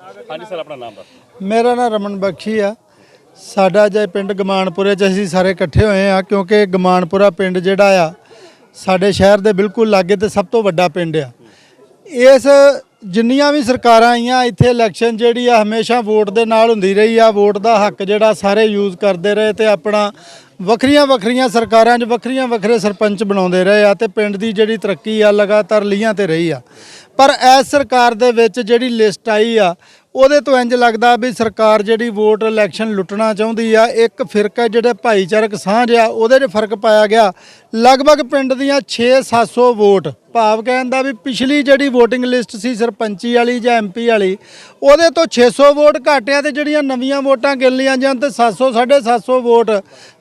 ਹਾਂਜੀ ਸਰ, ਆਪਣਾ ਨਾਮ ਦੱਸ ਮੇਰਾ ਨਾਮ ਰਮਨ ਬਖਸ਼ੀ ਆ। ਸਾਡਾ ਜੇ ਪਿੰਡ ਗਮਾਨਪੁਰੇ ਚ ਅਸੀਂ ਸਾਰੇ ਇਕੱਠੇ ਹੋਏ ਆ ਕਿਉਂਕਿ ਗਮਾਨਪੁਰਾ ਪਿੰਡ ਜਿਹੜਾ ਆ, ਸਾਡੇ ਸ਼ਹਿਰ ਦੇ ਬਿਲਕੁਲ ਲਾਗੇ ਤੇ ਸਭ ਤੋਂ ਵੱਡਾ ਪਿੰਡ ਆ। ਇਸ ਜਿੰਨੀਆਂ ਵੀ ਸਰਕਾਰਾਂ ਆਈਆਂ, ਇੱਥੇ ਇਲੈਕਸ਼ਨ ਜਿਹੜੀ ਆ, ਹਮੇਸ਼ਾ ਵੋਟ ਦੇ ਨਾਲ ਹੁੰਦੀ ਰਹੀ ਆ। ਵੋਟ ਦਾ ਹੱਕ ਜਿਹੜਾ ਸਾਰੇ ਯੂਜ਼ ਕਰਦੇ ਰਹੇ ਤੇ ਆਪਣਾ ਵੱਖਰੀਆਂ ਵੱਖਰੀਆਂ ਸਰਕਾਰਾਂ 'ਚ ਵੱਖਰੀਆਂ ਵੱਖਰੇ ਸਰਪੰਚ ਬਣਾਉਂਦੇ ਰਹੇ ਆ ਤੇ ਪਿੰਡ ਦੀ ਜਿਹੜੀ ਤਰੱਕੀ ਆ ਲਗਾਤਾਰ ਲੀਹਾਂ ਤੇ ਰਹੀ ਆ। ਪਰ ਇਸ ਸਰਕਾਰ ਦੇ ਵਿੱਚ ਜਿਹੜੀ ਲਿਸਟ ਆਈ ਆ, ਉਹਦੇ ਤੋਂ ਇੰਜ ਲੱਗਦਾ ਵੀ ਸਰਕਾਰ ਜਿਹੜੀ ਵੋਟ ਇਲੈਕਸ਼ਨ ਲੁੱਟਣਾ ਚਾਹੁੰਦੀ ਆ, ਇੱਕ ਫਿਰਕਾ ਜਿਹੜੇ ਭਾਈਚਾਰਕ ਸਾਂਝ ਆ, ਉਹਦੇ 'ਚ ਫ਼ਰਕ ਪਾਇਆ ਗਿਆ ਲਗਭਗ ਪਿੰਡ ਦੀਆਂ 6-700 ਵੋਟ। ਭਾਵ ਕਹਿੰਦਾ ਵੀ ਪਿਛਲੀ ਜਿਹੜੀ VOTING ਲਿਸਟ ਸੀ ਸਰਪੰਚੀ ਵਾਲੀ ਜਾਂ ਐਮਪੀ ਵਾਲੀ, ਉਹਦੇ ਤੋਂ 600 ਵੋਟ ਘਟਿਆ ਤੇ ਜਿਹੜੀਆਂ ਨਵੀਆਂ ਵੋਟਾਂ ਗਿਣ ਲਈਆਂ ਜਾਣ ਤੇ 700 750 ਵੋਟ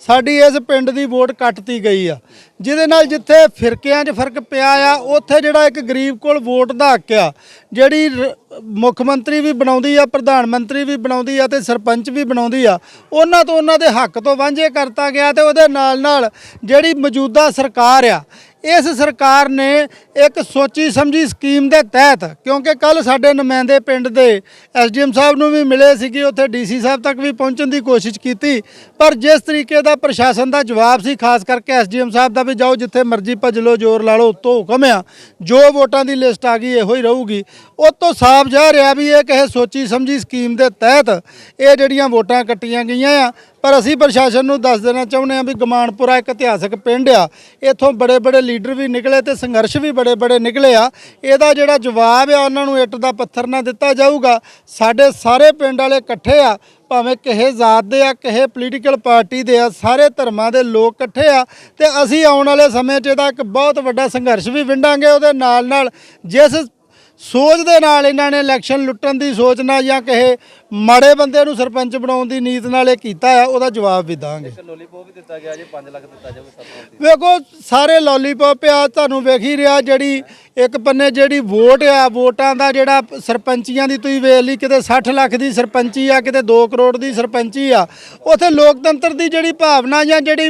ਸਾਡੀ ਇਸ ਪਿੰਡ ਦੀ ਵੋਟ ਕੱਟਤੀ ਗਈ ਆ। ਜਿਹਦੇ ਨਾਲ ਜਿੱਥੇ ਫਿਰਕਿਆਂ 'ਚ ਫ਼ਰਕ ਪਿਆ ਆ, ਉੱਥੇ ਜਿਹੜਾ ਇੱਕ ਗਰੀਬ ਕੋਲ ਵੋਟ ਦਾ ਹੱਕ ਆ, ਜਿਹੜੀ ਰ- ਮੁੱਖ ਮੰਤਰੀ ਵੀ ਬਣਾਉਂਦੀ ਆ, ਪ੍ਰਧਾਨ ਮੰਤਰੀ ਵੀ ਬਣਾਉਂਦੀ ਆ ਤੇ ਸਰਪੰਚ ਵੀ ਬਣਾਉਂਦੀ ਆ, ਉਹਨਾਂ ਤੋਂ ਉਹਨਾਂ ਦੇ ਹੱਕ ਤੋਂ ਵਾਂਝੇ ਕਰਤਾ ਗਿਆ ਤੇ ਉਹਦੇ ਨਾਲ ਨਾਲ ਜਿਹੜੀ ਮੌਜੂਦਾ ਸਰਕਾਰ ਆ। ਇਸ ਸਰਕਾਰ ਨੇ ਇੱਕ ਸੋਚੀ ਸਮਝੀ ਸਕੀਮ ਦੇ ਤਹਿਤ, ਕਿਉਂਕਿ ਕੱਲ ਸਾਡੇ ਨੁਮਾਇੰਦੇ ਪਿੰਡ ਦੇ ਐਸਡੀਐਮ ਸਾਹਿਬ ਨੂੰ ਵੀ ਮਿਲੇ ਸੀਗੇ, ਉੱਥੇ ਡੀਸੀ ਸਾਹਿਬ ਤੱਕ ਵੀ ਪਹੁੰਚਣ ਦੀ ਕੋਸ਼ਿਸ਼ ਕੀਤੀ। ਪਰ ਜਿਸ ਤਰੀਕੇ ਦਾ ਪ੍ਰਸ਼ਾਸਨ ਦਾ ਜਵਾਬ ਸੀ, ਖਾਸ ਕਰਕੇ ਐਸਡੀਐਮ ਸਾਹਿਬ ਦਾ ਵੀ, ਜਾਓ ਜਿੱਥੇ ਮਰਜ਼ੀ ਭੱਜ ਲਓ, ਜ਼ੋਰ ਲਾ ਲਓ, ਉੱਤੋਂ ਹੁਕਮ ਆ। ਜੋ ਵੋਟਾਂ ਦੀ ਲਿਸਟ ਆ ਗਈ, ਇਹੋ ਹੀ ਰਹੂਗੀ। ਉਹ ਤੋਂ ਸਾਫ਼ ਜਾ ਰਿਹਾ ਵੀ ਇਹ ਕਿਸੇ ਸੋਚੀ ਸਮਝੀ ਸਕੀਮ ਦੇ ਤਹਿਤ ਇਹ ਜਿਹੜੀਆਂ ਵੋਟਾਂ ਕੱਟੀਆਂ ਗਈਆਂ ਆ ਪਰ ਅਸੀਂ ਪ੍ਰਸ਼ਾਸਨ ਨੂੰ ਦੱਸ ਦੇਣਾ ਚਾਹੁੰਦੇ ਹਾਂ ਵੀ ਗਮਾਨਪੁਰਾ ਇੱਕ ਇਤਿਹਾਸਕ ਪਿੰਡ ਆ। ਇੱਥੋਂ ਬੜੇ ਬੜੇ ਲੀਡਰ ਵੀ ਨਿਕਲੇ ਤੇ ਸੰਘਰਸ਼ ਵੀ ਬੜੇ ਬੜੇ ਨਿਕਲੇ ਆ। ਇਹਦਾ ਜਿਹੜਾ ਜਵਾਬ ਆ, ਉਹਨਾਂ ਨੂੰ ਇੱਟ ਦਾ ਪੱਥਰ ਨਾ ਦਿੱਤਾ ਜਾਊਗਾ। ਸਾਡੇ ਸਾਰੇ ਪਿੰਡ ਵਾਲੇ ਇਕੱਠੇ ਆ, ਭਾਵੇਂ ਕਿਸੇ ਜ਼ਾਤ ਦੇ ਆ, ਕਿਸੇ ਪੋਲੀਟੀਕਲ ਪਾਰਟੀ ਦੇ ਆ, ਸਾਰੇ ਧਰਮਾਂ ਦੇ ਲੋਕ ਇਕੱਠੇ ਆ ਤੇ ਅਸੀਂ ਆਉਣ ਵਾਲੇ ਸਮੇਂ 'ਚ ਇਹਦਾ ਇੱਕ ਬਹੁਤ ਵੱਡਾ ਸੰਘਰਸ਼ ਵੀ ਵਿੰਡਾਂਗੇ। ਉਹਦੇ ਨਾਲ ਨਾਲ ਜਿਸ ਸੋਚ ਦੇ ਨਾਲ ਇਹਨਾਂ ਨੇ ਇਲੈਕਸ਼ਨ ਲੁੱਟਣ ਦੀ ਸੋਚ ਨਾਲ ਜਾਂ ਕਿਸੇ ਮਾੜੇ ਬੰਦੇ ਨੂੰ ਸਰਪੰਚ ਬਣਾਉਣ ਦੀ ਨੀਤ ਨਾਲ ਇਹ ਕੀਤਾ ਆ ਉਹਦਾ ਜਵਾਬ ਵੀ ਦਾਂਗੇ। ਲੋਲੀਪੋਪ ਵੀ ਦਿੱਤਾ ਗਿਆ ਜੇ 5 ਲੱਖ ਦਿੱਤਾ ਜਾਵੇ ਸਭ ਵੇਖੋ ਸਾਰੇ ਲੋਲੀਪੌਪ ਆ ਤੁਹਾਨੂੰ ਵੇਖ ਹੀ ਰਿਹਾ ਜਿਹੜੀ ਇੱਕ ਪੰਨੇ ਜਿਹੜੀ ਵੋਟ ਆ ਵੋਟਾਂ ਦਾ ਜਿਹੜਾ ਸਰਪੰਚੀਆਂ ਦੀ ਤੁਸੀਂ ਵੇਖ ਲਈ ਕਿਤੇ 60 ਲੱਖ ਦੀ ਸਰਪੰਚੀ ਆ ਕਿਤੇ 2 ਕਰੋੜ ਦੀ ਸਰਪੰਚੀ ਆ ਉਥੇ ਲੋਕਤੰਤਰ ਦੀ ਜਿਹੜੀ ਭਾਵਨਾ ਜਾਂ ਜਿਹੜੀ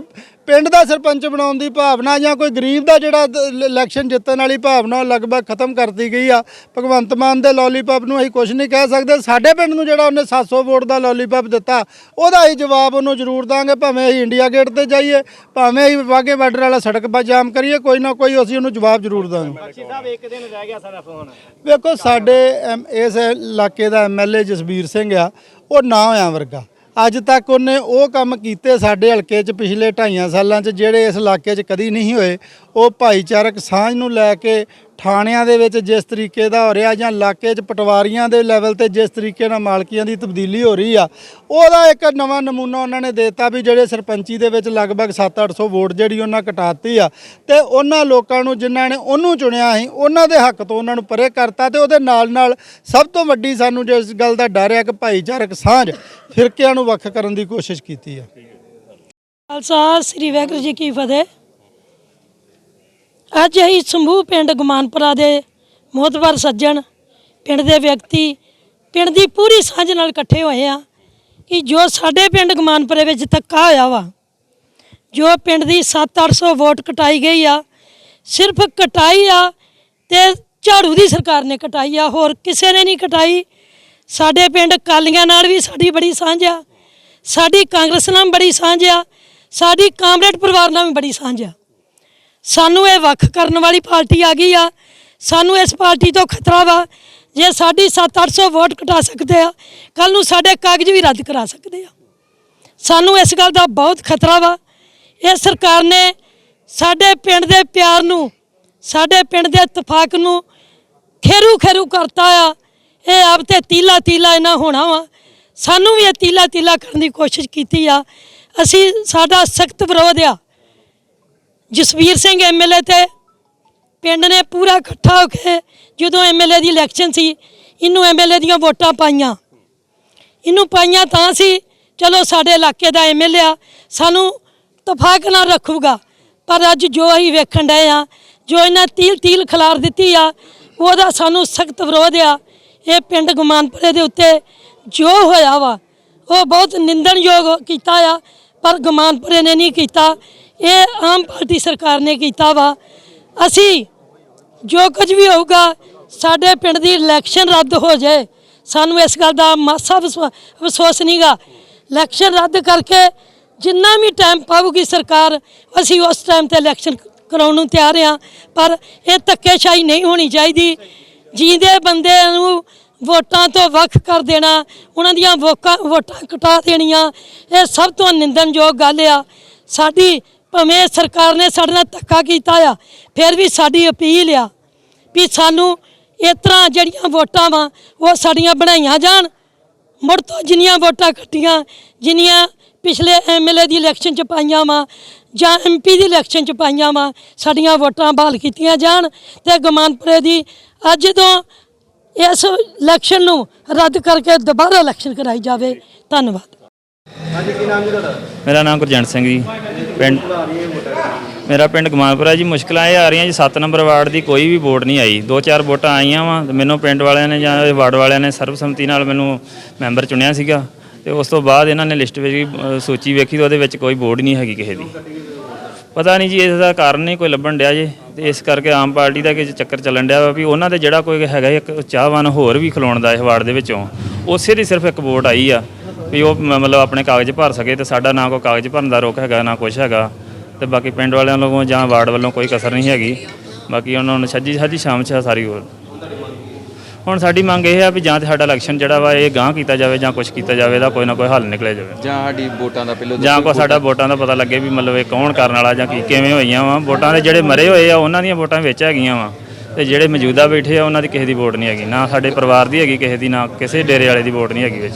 ਪਿੰਡ ਦਾ ਸਰਪੰਚ ਬਣਾਉਣ ਦੀ ਭਾਵਨਾ ਜਾਂ ਕੋਈ ਗਰੀਬ ਦਾ ਜਿਹੜਾ ਇਲੈਕਸ਼ਨ ਜਿੱਤਣ ਵਾਲੀ ਭਾਵਨਾ ਉਹ ਲਗਭਗ ਖਤਮ ਕਰਤੀ ਗਈ ਆ। ਭਗਵੰਤ ਮਾਨ ਦੇ ਲੋਲੀਪੌਪ ਨੂੰ ਅਸੀਂ ਕੁਝ ਨਹੀਂ ਕਹਿ ਸਕਦੇ। ਸਾਡੇ ਪਿੰਡ ਨੂੰ ਜਿਹੜਾ ਉਹਨੇ 700 ਵੋਟ ਦਾ ਲੋਲੀਪੌਪ ਦਿੱਤਾ ਉਹਦਾ ਹੀ ਜਵਾਬ ਉਹਨੂੰ ਜ਼ਰੂਰ ਦਾਂਗੇ ਭਾਵੇਂ ਅਸੀਂ ਇੰਡੀਆ ਗੇਟ ਤੇ ਜਾਈਏ ਭਾਵੇਂ ਅਸੀਂ ਵਾਗੇ ਬਾਰਡਰ ਵਾਲਾ ਸੜਕ 'ਤੇ ਜਾਮ ਕਰੀਏ ਕੋਈ ਨਾ ਕੋਈ ਅਸੀਂ ਉਹਨੂੰ ਜਵਾਬ ਜ਼ਰੂਰ ਦਾਂਗੇ। ਸਾਹਿਬ ਇੱਕ ਦਿਨ ਰਹਿ ਗਿਆ ਸਾਡਾ ਫੋਨ ਵੇਖੋ ਸਾਡੇ ਐਮ- ਇਸ ਇਲਾਕੇ ਦਾ ਐਮਐਲਏ ਜਸਬੀਰ ਸਿੰਘ ਆ ਉਹ ਨਾ ਹੋਇਆ ਵਰਗਾ। ਅੱਜ ਤੱਕ ਉਹਨੇ ਉਹ ਕੰਮ ਕੀਤੇ ਸਾਡੇ ਹਲਕੇ 'ਚ ਪਿਛਲੇ ਢਾਈਆਂ ਸਾਲਾਂ 'ਚ, ਜਿਹੜੇ ਇਸ ਇਲਾਕੇ 'ਚ ਕਦੀ ਨਹੀਂ ਹੋਏ, ਉਹ ਭਾਈਚਾਰਕ ਸਾਂਝ ਨੂੰ ਲੈ ਕੇ ਥਾਣਿਆਂ ਦੇ ਵਿੱਚ ਜਿਸ ਤਰੀਕੇ ਦਾ ਹੋ ਰਿਹਾ ਜਾਂ ਇਲਾਕੇ 'ਚ ਪਟਵਾਰੀਆਂ ਦੇ ਲੈਵਲ ਤੇ ਜਿਸ ਤਰੀਕੇ ਨਾਲ ਮਾਲਕੀਆਂ ਦੀ ਤਬਦੀਲੀ ਹੋ ਰਹੀ ਆ, ਉਹਦਾ ਇੱਕ ਨਵਾਂ ਨਮੂਨਾ ਉਹਨਾਂ ਨੇ ਦਿੱਤਾ ਵੀ ਜਿਹੜੇ ਸਰਪੰਚੀ ਦੇ ਵਿੱਚ ਲਗਭਗ 7-800 ਵੋਟ ਜਿਹੜੀ ਉਹਨਾਂ ਕਟਾਤੀ ਆ, ਤੇ ਉਹਨਾਂ ਲੋਕਾਂ ਨੂੰ ਜਿਨ੍ਹਾਂ ਨੇ ਉਹਨੂੰ ਚੁਣਿਆ ਸੀ, ਉਹਨਾਂ ਦੇ ਹੱਕ ਤੋਂ ਉਹਨਾਂ ਨੂੰ ਪਰੇ ਕਰਤਾ ਤੇ ਉਹਦੇ ਨਾਲ ਨਾਲ ਸਭ ਤੋਂ ਵੱਡੀ ਸਾਨੂੰ ਜਿਸ ਗੱਲ ਦਾ ਡਰ ਹੈ ਕਿ ਭਾਈਚਾਰਕ ਸਾਂਝ ਫਿਰਕਿਆਂ ਨੂੰ ਵੱਖ ਕਰਨ ਦੀ ਕੋਸ਼ਿਸ਼ ਕੀਤੀ ਆ। ਖਾਲਸਾ, ਸ੍ਰੀ ਵਾਹਿਗੁਰੂ ਜੀ ਕੀ ਫਤਿਹ। ਅੱਜ ਹੀ ਸਮੂਹ ਪਿੰਡ ਗਮਾਨਪੁਰਾ ਦੇ ਮੋਤਬਰ ਸੱਜਣ, ਪਿੰਡ ਦੇ ਵਿਅਕਤੀ, ਪਿੰਡ ਦੀ ਪੂਰੀ ਸਾਂਝ ਨਾਲ ਇਕੱਠੇ ਹੋਏ ਆ ਕਿ ਜੋ ਸਾਡੇ ਪਿੰਡ ਗਮਾਨਪੁਰੇ ਵਿੱਚ ਧੱਕਾ ਹੋਇਆ ਵਾ, ਜੋ ਪਿੰਡ ਦੀ 7-800 ਵੋਟ ਕਟਾਈ ਗਈ ਆ, ਸਿਰਫ ਕਟਾਈ ਆ ਤੇ ਝਾੜੂ ਦੀ ਸਰਕਾਰ ਨੇ ਕਟਾਈ ਆ, ਹੋਰ ਕਿਸੇ ਨੇ ਨਹੀਂ ਕਟਾਈ। ਸਾਡੇ ਪਿੰਡ ਕਾਲੀਆਂ ਨਾਲ ਵੀ ਸਾਡੀ ਬੜੀ ਸਾਂਝ ਆ, ਸਾਡੀ ਕਾਂਗਰਸ ਨਾਲ ਬੜੀ ਸਾਂਝ ਆ, ਸਾਡੀ ਕਾਮਰੇਡ ਪਰਿਵਾਰ ਨਾਲ ਵੀ ਬੜੀ ਸਾਂਝ ਆ। ਸਾਨੂੰ ਇਹ ਵੱਖ ਕਰਨ ਵਾਲੀ ਪਾਰਟੀ ਆ ਗਈ ਆ। ਸਾਨੂੰ ਇਸ ਪਾਰਟੀ ਤੋਂ ਖਤਰਾ ਵਾ ਜੇ ਸਾਡੀ 7-800 ਵੋਟ ਕਟਾ ਸਕਦੇ ਆ ਕੱਲ ਨੂੰ ਸਾਡੇ ਕਾਗਜ਼ ਵੀ ਰੱਦ ਕਰਾ ਸਕਦੇ ਆ। ਸਾਨੂੰ ਇਸ ਗੱਲ ਦਾ ਬਹੁਤ ਖਤਰਾ ਵਾ। ਇਹ ਸਰਕਾਰ ਨੇ ਸਾਡੇ ਪਿੰਡ ਦੇ ਪਿਆਰ ਨੂੰ, ਸਾਡੇ ਪਿੰਡ ਦੇ ਇਤਫਾਕ ਨੂੰ ਖੇਰੂ ਖੇਰੂ ਕਰਤਾ ਆ। ਇਹ ਆਪ ਤੇ ਤੀਲਾ ਤੀਲਾ ਇਹਨਾਂ ਹੋਣਾ ਵਾ। ਸਾਨੂੰ ਵੀ ਇਹ ਤੀਲਾ ਤੀਲਾ ਕਰਨ ਦੀ ਕੋਸ਼ਿਸ਼ ਕੀਤੀ ਆ। ਅਸੀਂ ਸਾਡਾ ਸਖਤ ਵਿਰੋਧ ਆ। ਜਸਵੀਰ ਸਿੰਘ ਐਮਐਲਏ ਤੇ ਪਿੰਡ ਨੇ ਪੂਰਾ ਇਕੱਠਾ ਹੋ ਕੇ ਜਦੋਂ ਐਮਐਲਏ ਦੀ ਇਲੈਕਸ਼ਨ ਸੀ, ਇਹਨੂੰ ਐਮਐਲਏ ਦੀਆਂ ਵੋਟਾਂ ਪਾਈਆਂ। ਇਹਨੂੰ ਪਾਈਆਂ ਤਾਂ ਸੀ ਚਲੋ ਸਾਡੇ ਇਲਾਕੇ ਦਾ ਐਮਐਲਏ ਆ, ਸਾਨੂੰ ਤਫਾਕ ਨਾਲ ਰੱਖੂਗਾ। ਪਰ ਅੱਜ ਜੋ ਅਸੀਂ ਵੇਖਣ ਡਏ ਆ, ਜੋ ਇਹਨਾਂ ਤੀਲ ਤੀਲ ਖਿਲਾਰ ਦਿੱਤੀ ਆ, ਉਹਦਾ ਸਾਨੂੰ ਸਖਤ ਵਿਰੋਧ ਆ। ਇਹ ਪਿੰਡ ਗੁਮਾਨਪੁਰੇ ਦੇ ਉੱਤੇ ਜੋ ਹੋਇਆ ਵਾ, ਉਹ ਬਹੁਤ ਨਿੰਦਣਯੋਗ ਕੀਤਾ ਆ, ਪਰ ਗੁਮਾਨਪੁਰੇ ਨੇ ਨਹੀਂ ਕੀਤਾ। ਇਹ ਆਮ ਪਾਰਟੀ ਸਰਕਾਰ ਨੇ ਕੀਤਾ ਵਾ। ਅਸੀਂ ਜੋ ਕੁਝ ਵੀ ਹੋਊਗਾ, ਸਾਡੇ ਪਿੰਡ ਦੀ ਇਲੈਕਸ਼ਨ ਰੱਦ ਹੋ ਜਾਏ। ਸਾਨੂੰ ਇਸ ਗੱਲ ਦਾ ਮਾਸਾ ਵਿਸ਼ਵਾ- ਅਫਸੋਸ ਨਹੀਂਗਾ। ਇਲੈਕਸ਼ਨ ਰੱਦ ਕਰਕੇ ਜਿੰਨਾ ਵੀ ਟਾਈਮ ਪਾਊਗੀ ਸਰਕਾਰ, ਅਸੀਂ ਉਸ ਟਾਈਮ ਤੇ ਇਲੈਕਸ਼ਨ ਕਰਾਉਣ ਨੂੰ ਤਿਆਰ ਹਾਂ। ਪਰ ਇਹ ਧੱਕੇਸ਼ਾਹੀ ਨਹੀਂ ਹੋਣੀ ਚਾਹੀਦੀ। ਜੀਂਦੇ ਬੰਦੇ ਨੂੰ ਵੋਟਾਂ ਤੋਂ ਵੱਖ ਕਰ ਦੇਣਾ, ਉਹਨਾਂ ਦੀਆਂ ਵੋਕਾਂ, ਵੋਟਾਂ ਕਟਾ ਦੇਣੀਆਂ, ਇਹ ਸਭ ਤੋਂ ਨਿੰਦਣਯੋਗ ਗੱਲ ਆ। ਸਾਡੀ ਭਾਵੇਂ ਸਰਕਾਰ ਨੇ ਸਾਡੇ ਨਾਲ ਧੱਕਾ ਕੀਤਾ ਆ ਫਿਰ ਵੀ ਸਾਡੀ ਅਪੀਲ ਆ ਵੀ ਸਾਨੂੰ ਇਸ ਤਰ੍ਹਾਂ ਜਿਹੜੀਆਂ ਵੋਟਾਂ ਵਾ ਉਹ ਸਾਡੀਆਂ ਬਣਾਈਆਂ ਜਾਣ। ਮੁੜ ਤੋਂ ਜਿੰਨੀਆਂ ਵੋਟਾਂ ਕੱਟੀਆਂ ਜਿੰਨੀਆਂ ਪਿਛਲੇ ਐਮਐਲਏ ਦੀ ਇਲੈਕਸ਼ਨ ਚ ਪਾਈਆਂ ਵਾ ਜਾਂ ਐਮਪੀ ਦੀ ਇਲੈਕਸ਼ਨ ਚ ਪਾਈਆਂ ਵਾ ਸਾਡੀਆਂ ਵੋਟਾਂ ਬਹਾਲ ਕੀਤੀਆਂ ਜਾਣ ਤੇ ਗਮਾਨਪੁਰੇ ਦੀ ਅੱਜ ਤੋਂ ਇਸ ਇਲੈਕਸ਼ਨ ਨੂੰ ਰੱਦ ਕਰਕੇ ਦੁਬਾਰਾ ਇਲੈਕਸ਼ਨ ਕਰਾਈ ਜਾਵੇ। ਧੰਨਵਾਦ। ਮੇਰਾ ਨਾਮ ਗੁਰਜੰਟ ਸਿੰਘ ਜੀ। ਪਿੰਡ ਮੇਰਾ ਪਿੰਡ ਗਮਾਨਪੁਰਾ ਜੀ, ਮੁਸ਼ਕਲਾਂ ਇਹ ਆ ਰਹੀਆਂ ਜੀ 7 ਨੰਬਰ ਵਾਰਡ ਦੀ ਕੋਈ ਵੀ ਵੋਟ ਨਹੀਂ ਆਈ। ਦੋ ਚਾਰ ਵੋਟਾਂ ਆਈਆਂ ਵਾ ਮੈਨੂੰ ਪਿੰਡ ਵਾਲਿਆਂ ਨੇ ਜਾਂ ਵਾਰਡ ਵਾਲਿਆਂ ਨੇ ਸਰਬਸੰਮਤੀ ਨਾਲ ਮੈਨੂੰ ਮੈਂਬਰ ਚੁਣਿਆ ਸੀਗਾ ਤੇ ਉਸ ਤੋਂ ਬਾਅਦ ਇਹਨਾਂ ਨੇ ਲਿਸਟ ਵਿੱਚ ਸੂਚੀ ਵੇਖੀ ਤੇ ਉਹਦੇ ਵਿੱਚ ਕੋਈ ਵੋਟ ਨਹੀਂ ਹੈਗੀ ਕਿਸੇ ਦੀ। ਪਤਾ ਨਹੀਂ ਜੀ, ਇਸ ਦਾ ਕਾਰਨ ਨਹੀਂ ਕੋਈ ਲੱਭਣ ਡਿਆ ਜੇ ਤੇ ਇਸ ਕਰਕੇ ਆਮ ਪਾਰਟੀ ਦਾ ਕਿ ਚੱਕਰ ਚੱਲਣ ਡਿਆ ਵਾ ਵੀ ਉਹਨਾਂ ਦੇ ਜਿਹੜਾ ਕੋਈ ਹੈਗਾ ਇੱਕ ਚਾਹਵਾਨ ਹੋਰ ਵੀ ਖਲੋਣ ਦਾ ਇਸ ਵਾਰਡ ਦੇ ਵਿੱਚੋਂ, ਉਸੇ ਦੀ ਸਿਰਫ ਇੱਕ ਵੋਟ ਆਈ ਆ। ਵੀ ਉਹ ਮ- ਮਤਲਬ ਆਪਣੇ ਕਾਗਜ਼ ਭਰ ਸਕੇ ਤੇ ਸਾਡਾ ਨਾ ਕੋਈ ਕਾਗਜ਼ ਭਰਨ ਦਾ ਰੋਕ ਹੈਗਾ ਨਾ ਕੁਛ ਹੈਗਾ। ਤੇ ਬਾਕੀ ਪਿੰਡ ਵਾਲਿਆਂ ਵੱਲੋਂ ਜਾਂ ਵਾਰਡ ਵੱਲੋਂ ਕੋਈ ਕਸਰ ਨਹੀਂ ਹੈਗੀ। ਬਾਕੀ ਉਹਨਾਂ ਨੂੰ ਛੱਜੀ ਛੱਜੀ ਸ਼ਾਮ ਚ ਆ ਸਾਰੀ ਹੋਰ। ਹੁਣ ਸਾਡੀ ਮੰਗ ਇਹ ਆ ਵੀ ਜਾਂ ਤੇ ਸਾਡਾ ਇਲੈਕਸ਼ਨ ਜਿਹੜਾ ਵਾ ਇਹ ਗਾਂਹ ਕੀਤਾ ਜਾਵੇ ਜਾਂ ਕੁਛ ਕੀਤਾ ਜਾਵੇ ਦਾ ਕੋਈ ਨਾ ਕੋਈ ਹੱਲ ਨਿਕਲੇ ਜਾਵੇ। ਜਾਂ ਸਾਡੀ ਵੋਟਾਂ ਦਾ ਪਹਿਲਾਂ ਜਾਂ ਕੋ ਸਾਡਾ ਵੋਟਾਂ ਦਾ ਪਤਾ ਲੱਗੇ ਵੀ ਮਤਲਬ ਇਹ ਕੌਣ ਕਰਨ ਵਾਲਾ ਜਾਂ ਕੀ ਕਿਵੇਂ ਹੋਈਆਂ ਵਾ। ਵੋਟਾਂ ਦੇ ਜਿਹੜੇ ਮਰੇ ਹੋਏ ਆ ਉਹਨਾਂ ਦੀਆਂ ਵੋਟਾਂ ਵਿੱਚ ਹੈਗੀਆਂ ਵਾ। ਤੇ ਜਿਹੜੇ ਮੌਜੂਦਾ ਬੈਠੇ ਆ ਉਹਨਾਂ ਦੀ ਕਿਸੇ ਦੀ ਵੋਟ ਨਹੀਂ ਹੈਗੀ। ਨਾ ਸਾਡੇ ਪਰਿਵਾਰ ਦੀ ਹੈਗੀ ਕਿਸੇ ਦੀ ਨਾ ਕਿਸੇ ਡੇਰੇ ਵਾਲੇ ਦੀ ਵੋਟ ਨਹੀਂ ਹੈਗੀ ਵਿੱਚ।